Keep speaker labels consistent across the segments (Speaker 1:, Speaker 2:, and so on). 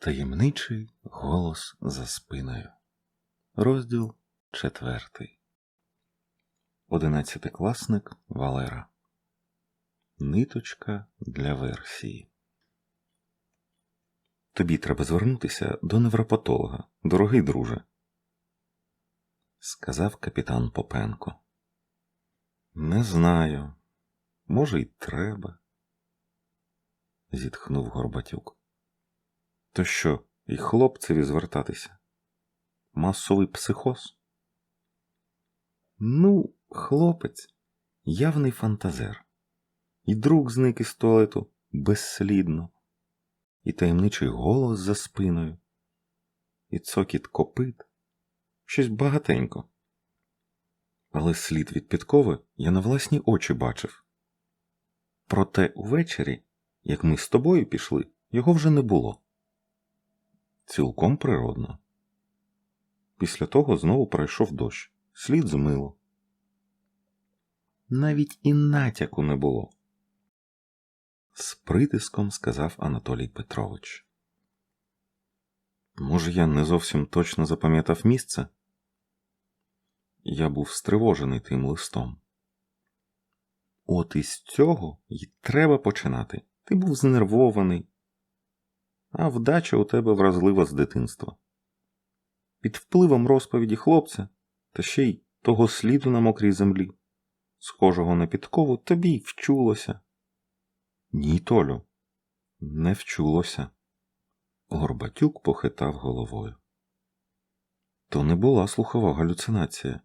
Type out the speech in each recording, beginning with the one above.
Speaker 1: Таємничий голос за спиною. Розділ четвертий. Одинадцятикласник Валера. Ниточка для версії. Тобі треба звернутися до невропатолога, дорогий друже, сказав капітан Попенко. Не знаю. Може, й треба, зітхнув Горбатюк. То що, і хлопцеві звертатися? Масовий психоз? Ну, хлопець, явний фантазер. І друг зник із туалету безслідно, і таємничий голос за спиною, і цокіт копит, щось багатенько. Але слід від підкови я на власні очі бачив. Проте увечері, як ми з тобою пішли, його вже не було. Цілком природно. Після того знову пройшов дощ, слід змило. Навіть і натяку не було. З притиском сказав Анатолій Петрович. Може, я не зовсім точно запам'ятав місце? Я був стривожений тим листом. От із цього й треба починати. Ти був знервований, а вдача у тебе вразлива з дитинства. Під впливом розповіді хлопця та ще й того сліду на мокрій землі, схожого на підкову, тобі й вчулося. Ні, Толю, не вчулося. Горбатюк похитав головою. То не була слухова галюцинація.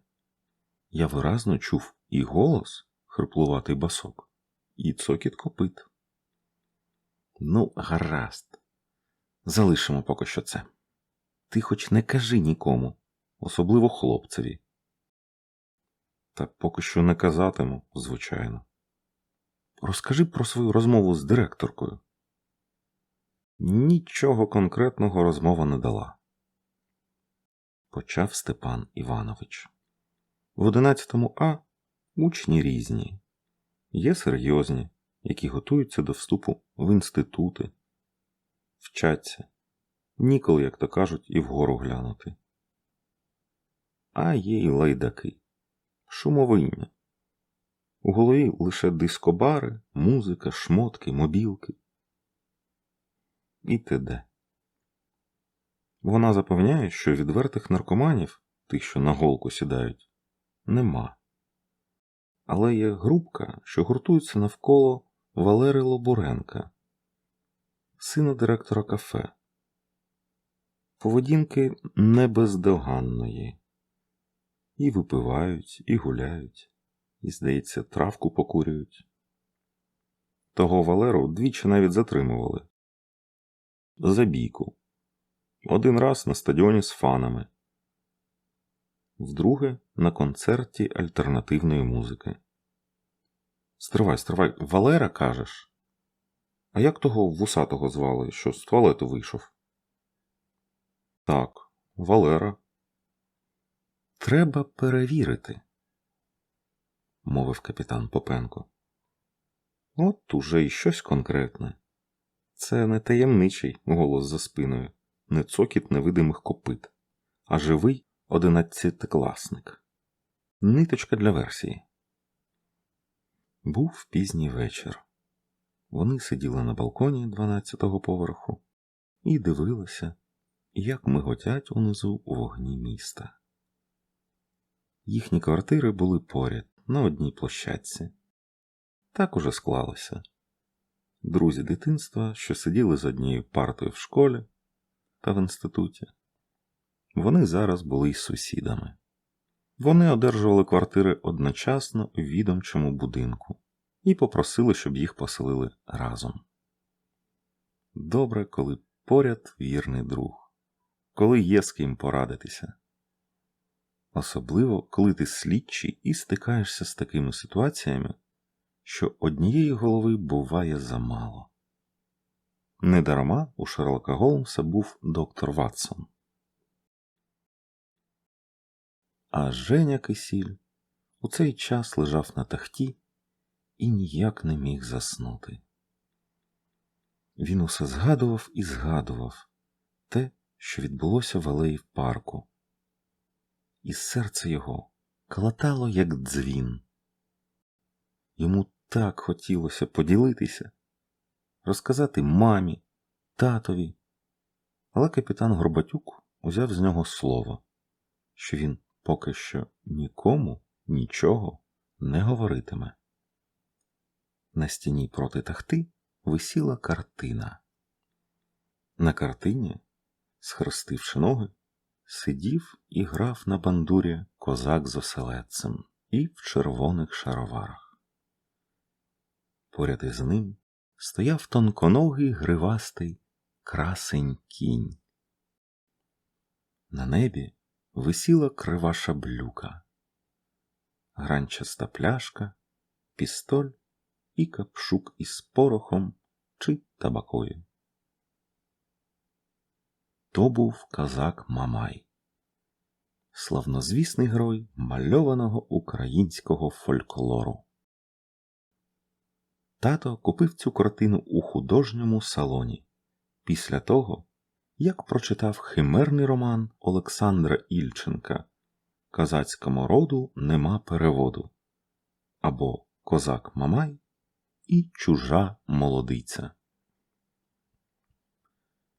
Speaker 1: Я виразно чув і голос, хриплуватий басок, і цокіт копит. Ну, гаразд. Залишимо поки що це. Ти хоч не кажи нікому, особливо хлопцеві. Та поки що не казатиму, звичайно. Розкажи про свою розмову з директоркою. Нічого конкретного розмова не дала. Почав Степан Іванович. В 11 А учні різні, є серйозні, які готуються до вступу в інститути, вчаться, ніколи, як то кажуть, і вгору глянути. А є і лайдаки, шумовиння. У голові лише дискобари, музика, шмотки, мобілки. І т.д. Вона запевняє, що відвертих наркоманів, тих, що на голку сідають, нема. Але є групка, що гуртується навколо Валери Лобуренка, сина директора кафе. Поведінки небездоганної. І випивають, і гуляють, і, здається, травку покурюють. Того Валеру двічі навіть затримували. За бійку. Один раз на стадіоні з фанами, вдруге на концерті альтернативної музики. Стривай, стривай, Валера кажеш? А як того вусатого звали, що з туалету вийшов? Так, Валера. Треба перевірити, мовив капітан Попенко. От уже й щось конкретне. Це не таємничий голос за спиною, не цокіт невидимих копит, а живий одинадцятикласник. Ниточка для версії. Був пізній вечір. Вони сиділи на балконі 12-го поверху і дивилися, як миготять унизу вогні міста. Їхні квартири були поряд на одній площадці. Так уже склалося. Друзі дитинства, що сиділи з однією партою в школі та в інституті, вони зараз були й сусідами. Вони одержували квартири одночасно у відомчому будинку і попросили, щоб їх поселили разом. Добре, коли поряд вірний друг, коли є з ким порадитися. Особливо, коли ти слідчий і стикаєшся з такими ситуаціями, що однієї голови буває замало. Недарма у Шерлока Голмса був доктор Ватсон. А Женя Кисіль у цей час лежав на тахті і ніяк не міг заснути. Він усе згадував і згадував, те, що відбулося в алеї в парку. І серце його калатало, як дзвін. Йому так хотілося поділитися, розказати мамі, татові. Але капітан Горбатюк узяв з нього слово, що він поки що нікому нічого не говоритиме. На стіні проти тахти висіла картина. На картині, схрестивши ноги, сидів і грав на бандурі козак з оселедцем і в червоних шароварах. Поряд із ним стояв тонконогий гривастий красень кінь. На небі висіла крива шаблюка, гранчаста пляшка, пістоль і капшук із порохом чи табакою. То був казак Мамай, славнозвісний герой мальованого українського фольклору. Тато купив цю картину у художньому салоні після того, як прочитав химерний роман Олександра Ільченка Казацькому роду нема переводу або Козак Мамай і Чужа молодиця.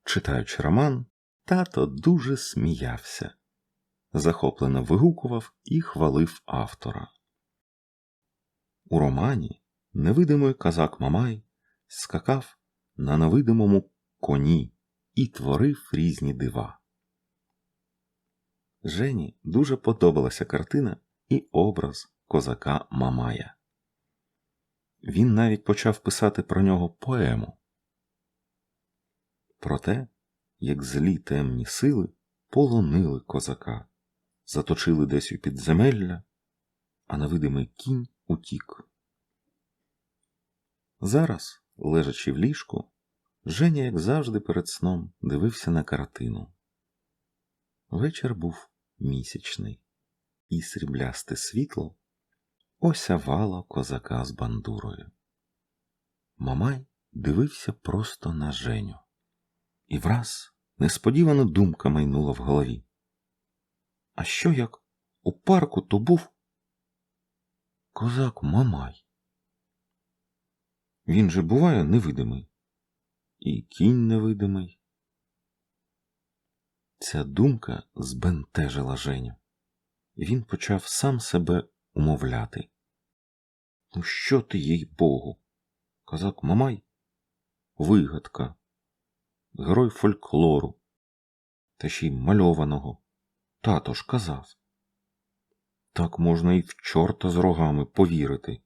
Speaker 1: Читаючи роман, тато дуже сміявся, захоплено вигукував і хвалив автора. У романі невидимий казак Мамай скакав на невидимому коні і творив різні дива. Жені дуже подобалася картина і образ козака Мамая. Він навіть почав писати про нього поему. Про те, як злі темні сили полонили козака, заточили десь у підземелля, а невидимий кінь утік. Зараз, лежачи в ліжку, Женя, як завжди, перед сном дивився на картину. Вечір був місячний, і сріблясте світло осявало козака з бандурою. Мамай дивився просто на Женю, і враз несподівана думка майнула в голові. А що як у парку то був козак Мамай? Він же буває невидимий і кінь невидимий. Ця думка збентежила Женю. Він почав сам себе умовляти. Ну, що ти, їй Богу? Казак Мамай? Вигадка, герой фольклору, та ще й мальованого. Тато ж казав. Так можна і в чорта з рогами повірити.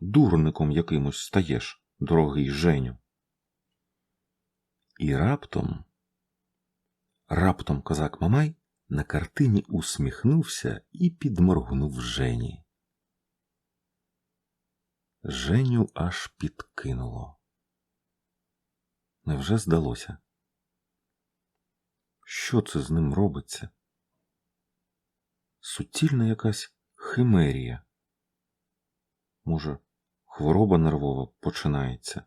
Speaker 1: Дурником якимось стаєш, дорогий Женю. І раптом, раптом козак Мамай на картині усміхнувся і підморгнув Жені. Женю аж підкинуло. Невже здалося? Що це з ним робиться? Суцільна якась химерія. Може, хвороба нервова починається.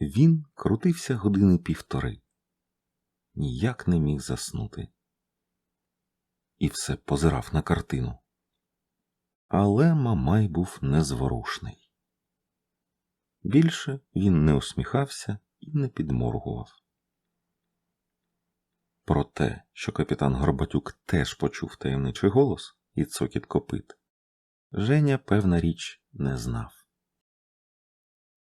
Speaker 1: Він крутився години півтори, ніяк не міг заснути. І все позирав на картину. Але Мамай був незворушний. Більше він не усміхався і не підморгував. Про те, що капітан Горбатюк теж почув таємничий голос і цокіт копит, Женя, певна річ, не знав.